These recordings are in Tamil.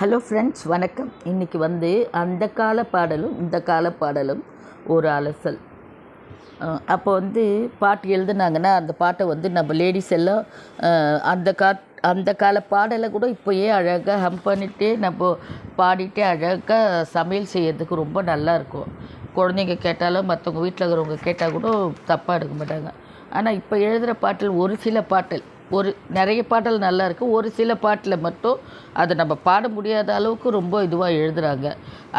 ஹலோ ஃப்ரெண்ட்ஸ் வணக்கம். இன்றைக்கி வந்து அந்த கால பாடலும் இந்த கால பாடலும் ஒரு அலசல். அப்போ வந்து பாட்டு எழுதுனாங்கன்னா அந்த பாட்டை வந்து நம்ம லேடிஸ் எல்லாம் அந்த கா அந்த கால பாடலை கூட இப்போயே அழகாக ஹம் பண்ணிகிட்டே நம்ம பாடிட்டே அழகாக சமையல் செய்கிறதுக்கு ரொம்ப நல்லா இருக்கும். குழந்தைங்க கேட்டாலும் மற்றவங்க வீட்டில் இருக்கிறவங்க கேட்டால் கூட தப்பாக எடுக்க மாட்டாங்க. ஆனால் இப்போ எழுதுகிற பாட்டில் ஒரு சில பாட்டில் ஒரு நிறைய பாடல் நல்லா இருக்குது ஒரு சில பாட்டில் மட்டும் அதை நம்ம பாட முடியாத அளவுக்கு ரொம்ப இதுவாக எழுதுகிறாங்க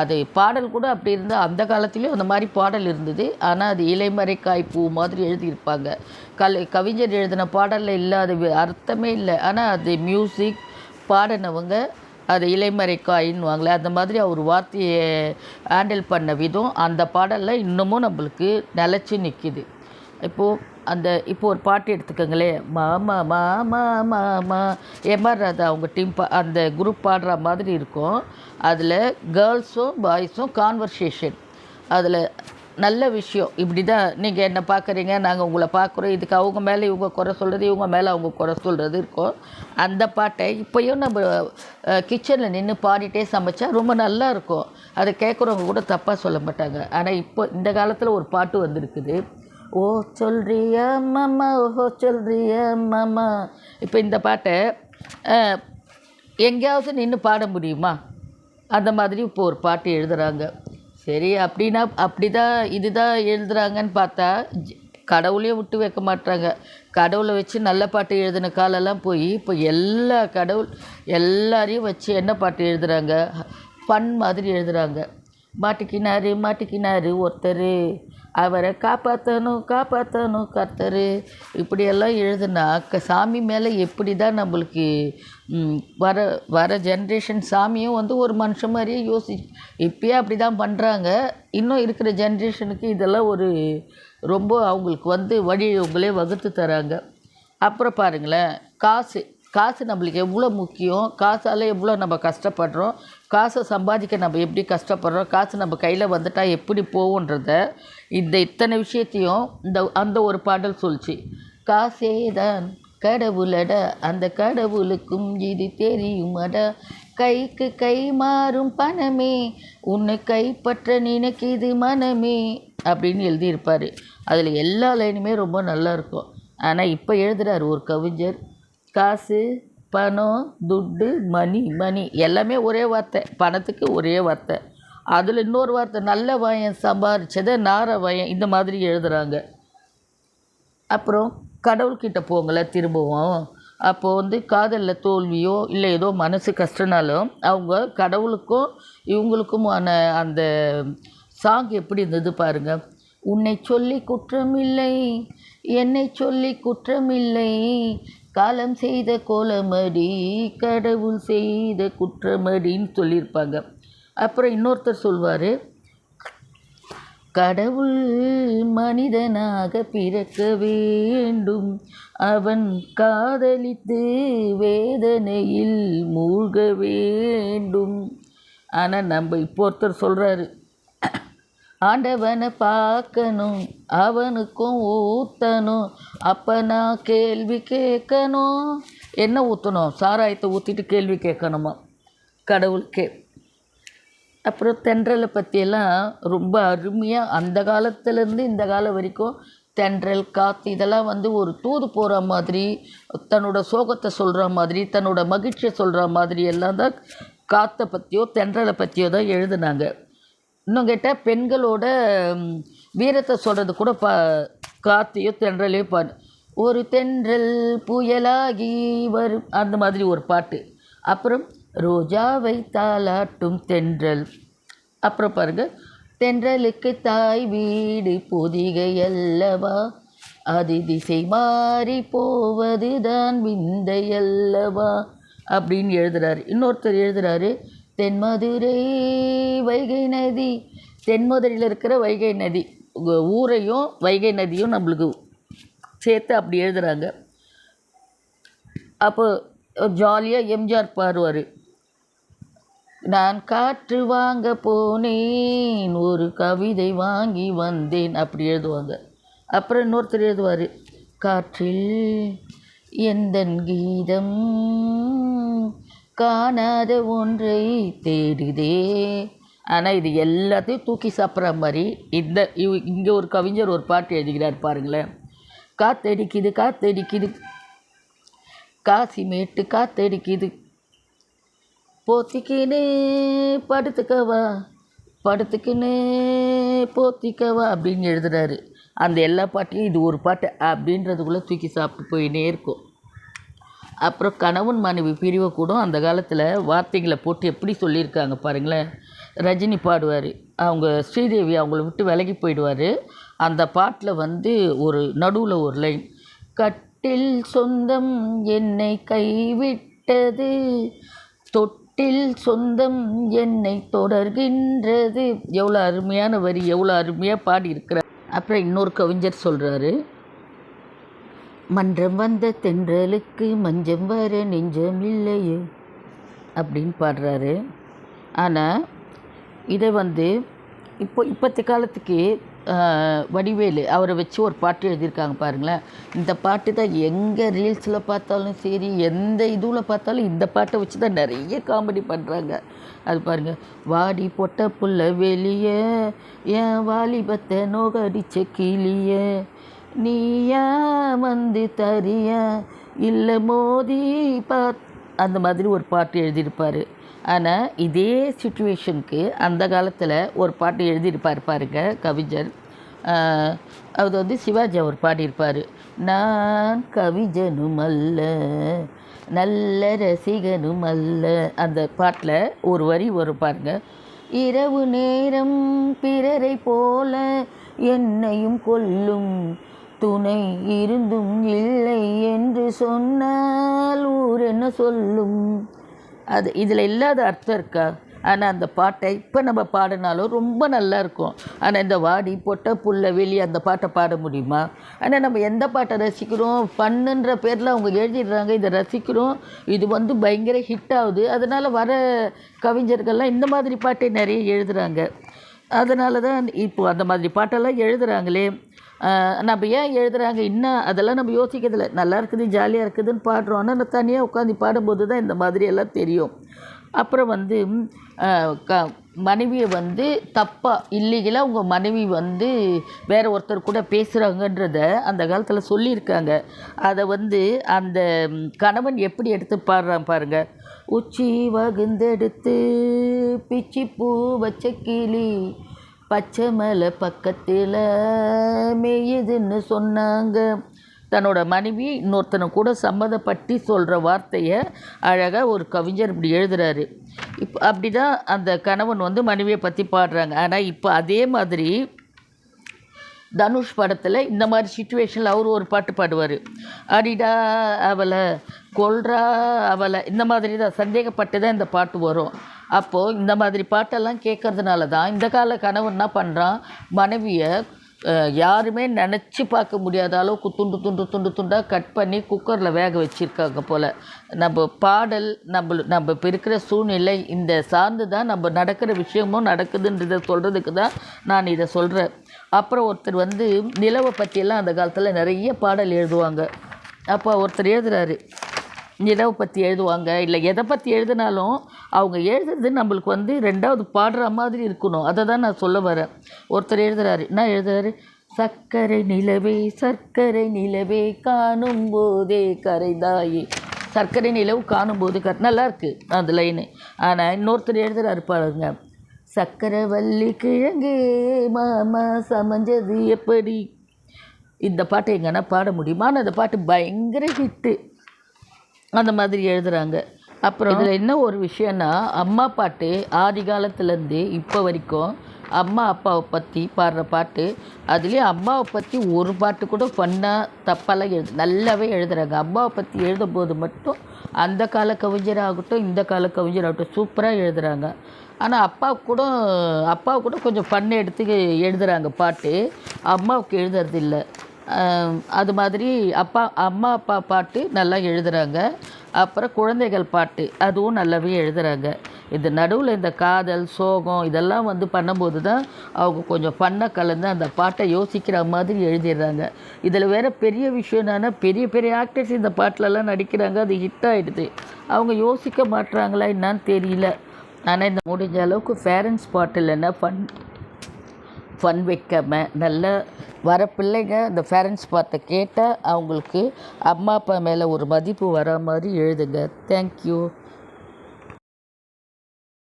அது பாடல் கூட அப்படி இருந்தால் அந்த காலத்துலேயும் அந்த மாதிரி பாடல் இருந்தது. ஆனால் அது இலைமறை பூ மாதிரி எழுதியிருப்பாங்க. கலை கவிஞர் எழுதின பாடலில் இல்லாத அர்த்தமே இல்லை. ஆனால் அது மியூசிக் பாடினவங்க அது இலைமறை காயின்னுவாங்களே அந்த மாதிரி அவர் வார்த்தையை ஹேண்டில் பண்ண விதம் அந்த பாடலில் இன்னமும் நம்மளுக்கு நிலச்சி நிற்கிது இப்போது அந்த இப்போ ஒரு பாட்டு எடுத்துக்கோங்களேன். மாமா மாமா மாமா எம்ஆர் ராதா அவங்க டீம் பா அந்த குரூப் பாடுற மாதிரி இருக்கும். அதில் கேர்ள்ஸும் பாய்ஸும் கான்வர்சேஷன். அதில் நல்ல விஷயம். இப்படி தான் நீங்கள் என்ன பார்க்குறீங்க நாங்கள் உங்களை பார்க்குறோம் இதுக்கு அவங்க மேலே இவங்க குறை சொல்கிறது இவங்க மேலே அவங்க குறை சொல்கிறது இருக்கும். அந்த பாட்டை இப்போயும் நம்ம கிச்சனில் நின்று பாடிட்டே சமைச்சா ரொம்ப நல்லா இருக்கும். அதை கேட்குறவங்க கூட தப்பாக சொல்ல மாட்டாங்க. ஆனால் இப்போ இந்த காலத்தில் ஒரு பாட்டு வந்திருக்குது. ஓ சொல்றியா மாமா ஓஹோ சொல்றியா மாமா இப்போ இந்த பாட்டை எங்கேயாவது நின்று பாட முடியுமா? அந்த மாதிரி இப்போ ஒரு பாட்டு எழுதுகிறாங்க சரி அப்படின்னா அப்படி தான் இதுதான் எழுதுகிறாங்கன்னு பார்த்தா கடவுளையும் விட்டு வைக்க மாட்டாங்க கடவுளை வச்சு நல்ல பாட்டு எழுதின காலெல்லாம் போய் இப்போ எல்லா கடவுள் எல்லாரையும் வச்சு என்ன பாட்டு எழுதுகிறாங்க பண் மாதிரி எழுதுகிறாங்க மாட்டிக்கினாரு மாட்டிக்கினாரு ஒருத்தர். அவரை காப்பாற்றணும் காப்பாற்றணும் கர்த்தர். இப்படியெல்லாம் எழுதுனா க சாமி மேலே எப்படி தான் நம்மளுக்கு வர வர ஜென்ரேஷன் சாமியும் வந்து ஒரு மனுஷன் மாதிரியே யோசி இப்பயே அப்படி தான் பண்ணுறாங்க இன்னும் இருக்கிற ஜென்ரேஷனுக்கு இதெல்லாம் ஒரு ரொம்ப அவங்களுக்கு வந்து வழி அவங்களே வகுத்து தராங்க. அப்புறம் பாருங்களேன் காசு. காசு நம்மளுக்கு எவ்வளோ முக்கியம்? காசால் எவ்வளோ நம்ம கஷ்டப்படுறோம்? காசை சம்பாதிக்க நம்ம எப்படி கஷ்டப்படுறோம்? காசு நம்ம கையில் வந்துட்டால் எப்படி போகுன்றத இந்த இத்தனை விஷயத்தையும் இந்த அந்த ஒரு பாடல் சொல்லிச்சு. காசே தான் கடவுளட அந்த கடவுளுக்கும் இது தெரியுமட கைக்கு கை மாறும் பணமே உன்னை கைப்பற்ற நினைக்கிது மனமே அப்படின்னு எழுதியிருப்பார். அதில் எல்லா லைனுமே ரொம்ப நல்லா இருக்கும். ஆனால் இப்போ எழுதுகிறார் ஒரு கவிஞர் காசு பணம் துட்டு மணி மணி எல்லாமே ஒரே வார்த்தை. பணத்துக்கு ஒரே வார்த்தை. அதில் இன்னொரு வார்த்தை நல்ல வாயன் சம்பாரிச்சதை நார வாயன் இந்த மாதிரி எழுதுகிறாங்க அப்புறம் கடவுள்கிட்ட போங்களேன் திரும்பவும். அப்போது வந்து காதலில் தோல்வியோ இல்லை ஏதோ மனசு கஷ்டனாலும் அவங்க கடவுளுக்கும் இவங்களுக்குமான அந்த சாங் எப்படி இருந்தது பாருங்க. உன்னை சொல்லி குற்றமில்லை என்னை சொல்லி குற்றமில்லை காலம் செய்த கோலமடி கடவுள் செய்த குற்றமடின்னு சொல்லியிருப்பாங்க. அப்புறம் இன்னொருத்தர் சொல்வார் கடவுள் மனிதனாக பிறக்க வேண்டும். அவன் காதலித்து வேதனையில் மூழ்க வேண்டும். ஆனால் நம்ம இப்போ ஒருத்தர் சொல்கிறாரு ஆண்டவனை பார்க்கணும் அவனுக்கும் ஊற்றணும் அப்போ நான் கேள்வி கேட்கணும். என்ன ஊற்றணும் சாராயத்தை ஊற்றிட்டு கேள்வி கேட்கணுமா? கடவுளுக்கே அப்புறம் தென்றலை பற்றியெல்லாம் ரொம்ப அருமையாக அந்த காலத்துலேருந்து இந்த காலம் வரைக்கும் தென்றல் காற்று இதெல்லாம் வந்து ஒரு தூது போகிற மாதிரி தன்னோட சோகத்தை சொல்கிற மாதிரி தன்னோட மகிழ்ச்சியை சொல்கிற மாதிரி எல்லாம் தான் காற்றை பற்றியோ தென்றலை பற்றியோ தான் எழுதுனாங்க. இன்னும் கேட்டால் பெண்களோட வீரத்தை சொல்கிறது கூட பா காத்தியோ தென்றலையோ பாடு ஒரு தென்றல் புயலாகி வரும் அந்த மாதிரி ஒரு பாட்டு. அப்புறம் ரோஜாவை தாலாட்டும் தென்றல். அப்புறம் பாருங்கள் தென்றலுக்கு தாய் வீடு பொதிகை அல்லவா? அது திசை மாறி போவது தான் விந்தை அல்லவா? அப்படின்னு எழுதுகிறாரு இன்னொருத்தர் எழுதுகிறாரு தென்மதுரை வைகை நதி. தென்மதுரையில் இருக்கிற வைகை நதி. ஊரையும் வைகை நதியும் நம்மளுக்கு சேர்த்து அப்படி எழுதுறாங்க. அப்போ ஜாலியாக எம்ஜிஆர் பாடுவார். நான் காற்று வாங்க போனேன் ஒரு கவிதை வாங்கி வந்தேன் அப்படி எழுதுவாங்க. அப்புறம் இன்னொருத்தர் எழுதுவார் காற்றில் எந்தன் கீதம் காணாத ஒன்றை தேடுதே. ஆனால் இது எல்லாத்தையும் தூக்கி சாப்பிட்ற மாதிரி இந்த இவ் இங்கே ஒரு கவிஞர் ஒரு பாட்டு எழுதுகிறார் பாருங்களேன். காத்தடிக்குது காத்தடிக்குது. காசி மேட்டு காத்தடிக்குது. போத்திக்கின்னு படுத்துக்கவா. படுத்துக்கின்னு போத்திக்கவா அப்படின்னு எழுதுறாரு. அந்த எல்லா பாட்டையும் இது ஒரு பாட்டு அப்படின்றதுக்குள்ளே தூக்கி சாப்பிட்டு போயினே இருக்கும். அப்புறம் கணவன் மனைவி பிரிவை கூட அந்த காலத்தில் வார்த்தைகளை போட்டு எப்படி சொல்லியிருக்காங்க பாருங்களேன். ரஜினி பாடுவார். அவங்க ஸ்ரீதேவி அவங்கள விட்டு விலகி போயிடுவார். அந்த பாட்டில் வந்து ஒரு நடுவில் ஒரு லைன் கட்டில் சொந்தம் என்னை கைவிட்டது தொட்டில் சொந்தம் என்னை தொடர்கின்றது. எவ்வளோ அருமையான வரி எவ்வளோ அருமையாக பாடியிருக்கிறார். அப்புறம் இன்னொரு கவிஞர் சொல்கிறாரு மன்றம் வந்த தென்றலுக்கு மஞ்சம் வர நெஞ்சம் இல்லையே அப்படின்னு பாடுறாரு. ஆனால் இதை வந்து இப்போ இப்போத்த காலத்துக்கு வடிவேலு அவரை வச்சு ஒரு பாட்டு எழுதியிருக்காங்க பாருங்களேன். இந்த பாட்டு தான் எங்கே ரீல்ஸில் பார்த்தாலும் சரி எந்த இதுவில் பார்த்தாலும் இந்த பாட்டை வச்சு தான் நிறைய காமெடி பண்ணுறாங்க அது பாருங்கள் வாடி பொட்ட புள்ள வெளியே என் வாலிபத்தை நோகடிச்ச கிளியே நீயா வந்து தரியா இல்லை மோதி பாத். அந்த மாதிரி ஒரு பாட்டு எழுதியிருப்பார். ஆனால் இதே சுச்சுவேஷனுக்கு அந்த காலத்தில் ஒரு பாட்டு எழுதியிருப்பார் பாருங்க கவிஞர். அது வந்து சிவாஜி அவர் பாடியிருப்பார். நான் கவிஞனும் அல்ல நல்ல ரசிகனும் அல்ல. அந்த பாட்டில் ஒரு வரி வரும் பாருங்க. இரவு நேரம் பிறரை போல என்னையும் கொல்லும் துணை இருந்தும் இல்லை என்று சொன்னால் ஊர் என்ன சொல்லும்? அது இதில் இல்லாத அர்த்தம் இருக்கா? ஆனால் அந்த பாட்டை இப்போ நம்ம பாடினாலும் ரொம்ப நல்லா இருக்கும். ஆனால் இந்த வாடி பொட்ட புல்ல வெளி அந்த பாட்டை பாட முடியுமா? ஆனால் நம்ம எந்த பாட்டை ரசிக்கிறோம்? பண்ணுன்ற பேரில் அவங்க எழுதிடுறாங்க இதை ரசிக்கிறோம். இது வந்து பயங்கர ஹிட் ஆகுது. அதனால் வர கவிஞர்கள்லாம் இந்த மாதிரி பாட்டை நிறைய எழுதுகிறாங்க அதனால தான் இப்போ அந்த மாதிரி பாட்டெல்லாம் எழுதுகிறாங்களே நம்ம ஏன் எழுதுகிறாங்க இன்னும் அதெல்லாம் நம்ம யோசிக்கிறதில்ல. நல்லா இருக்குது ஜாலியாக இருக்குதுன்னு பாடுறோம். ஆனால் நான் தனியாக உட்காந்து பாடும்போது தான் இந்த மாதிரி எல்லாம் தெரியும். அப்புறம் வந்து க மனைவியை வந்து தப்பாக இல்லீகலாக உங்கள் மனைவி வந்து வேற ஒருத்தர் கூட பேசுகிறாங்கன்றத அந்த காலத்தில் சொல்லியிருக்காங்க. அதை வந்து அந்த கணவன் எப்படி எடுத்து பாடுறான் பாருங்கள் உச்சி வகுந்தெடுத்து பிச்சி பூ வச்ச கிளி பச்சை மலை பக்கத்தில் மேயுதுன்னு சொன்னாங்க. தன்னோட மனைவி இன்னொருத்தனை கூட சம்மதப்பட்டு சொல்கிற வார்த்தையை அழகாக ஒரு கவிஞர் இப்படி எழுதுறாரு. இப்போ அப்படி தான் அந்த கணவன் வந்து மனைவியை பற்றி பாடுறாங்க. ஆனால் இப்போ அதே மாதிரி தனுஷ் படத்தில் இந்த மாதிரி சுச்சுவேஷனில் அவர் ஒரு பாட்டு பாடுவார். அடிடா அவளை கொல்றா அவளை இந்த மாதிரி தான் சந்தேகப்பட்டு தான் இந்த பாட்டு வரும். அப்போது இந்த மாதிரி பாட்டெல்லாம் கேட்கறதுனால தான் இந்த கால கணவன் என்ன பண்ணுறான் மனைவியை யாருமே நினச்சி பார்க்க முடியாத அளவுக்கு துண்டு துண்டு துண்டு துண்டாக கட் பண்ணி குக்கரில் வேக வச்சுருக்காங்க போல். நம்ம பாடல் நம்ம நம்ம இப்போ இருக்கிற சூழ்நிலை இந்த சார்ந்து தான் நம்ம நடக்கிற விஷயமும் நடக்குதுன்றதை சொல்கிறதுக்கு தான் நான் இதை சொல்கிறேன் அப்புறம் ஒருத்தர் வந்து நிலவை பற்றியெல்லாம் அந்த காலத்தில் நிறைய பாடல் எழுதுவாங்க. அப்போ ஒருத்தர் எழுதுறாரு நிலவை பற்றி எழுதுவாங்க. இல்லை எதை பற்றி எழுதினாலும் அவங்க எழுதுறது நம்மளுக்கு வந்து ரெண்டாவது பாடுற மாதிரி இருக்கணும். அதை தான் நான் சொல்ல வரேன். ஒருத்தர் எழுதுறாரு. என்ன எழுதுறாரு? சர்க்கரை நிலவே சர்க்கரை நிலவே காணும் போதே கரைதாயே சர்க்கரை நிலவு காணும் போது கர் நல்லா இருக்குது அந்த லைனு ஆனால் இன்னொருத்தர் எழுதுறாரு பாருங்க. சக்கரவள்ளி கிழங்கு மாமா சமைஞ்சது எப்படி? இந்த பாட்டை எங்கன்னா பாட முடியுமா? ஆனால் அந்த பாட்டு பயங்கர ஹிட்டு அந்த மாதிரி எழுதுகிறாங்க அப்புறம் இதில் என்ன ஒரு விஷயம்னா அம்மா பாட்டு ஆதி காலத்துலேருந்து இப்போ வரைக்கும் அம்மா அப்பாவை பற்றி பாடுற பாட்டு அதுலேயும் அம்மாவை பற்றி ஒரு பாட்டு கூட ஃபன்னாக தப்பாலாம் எழுது நல்லாவே எழுதுகிறாங்க அம்மாவை பற்றி எழுதும் போது மட்டும் அந்த கால கவிஞராகட்டும் இந்த கால கவிஞராகட்டும் சூப்பராக எழுதுறாங்க. ஆனால் அப்பா கூட அப்பா கூட கொஞ்சம் ஃபன் எடுத்து எழுதுறாங்க பாட்டு. அம்மாவுக்கு எழுதுறது இல்லை. அது மாதிரி அப்பா அம்மா அப்பா பாட்டு நல்லா எழுதுகிறாங்க அப்புறம் குழந்தைகள் பாட்டு அதுவும் நல்லாவே எழுதுகிறாங்க இந்த நடுவில் இந்த காதல் சோகம் இதெல்லாம் வந்து பண்ணும்போது தான் அவங்க கொஞ்சம் பண்ண கலந்து அந்த பாட்டை யோசிக்கிற மாதிரி எழுதிடுறாங்க. இதில் வேறு பெரிய விஷயம் என்னென்னா பெரிய பெரிய ஆக்டர்ஸ் இந்த பாட்டிலலாம் நடிக்கிறாங்க அது ஹிட் ஆகிடுது அவங்க யோசிக்க மாட்றாங்களா என்னான்னு தெரியல. ஆனால் இந்த முடிஞ்ச அளவுக்கு ஃபேர் பாட்டு இல்லைன்னா ஃபன் ஃபன் வைக்காம நல்ல வர பிள்ளைங்க அந்த பேரண்ட்ஸ் பார்த்த கேட்டால் அவங்களுக்கு அம்மா அப்பா மேலே ஒரு மதிப்பு வர மாதிரி எழுதுங்க. தேங்க்யூ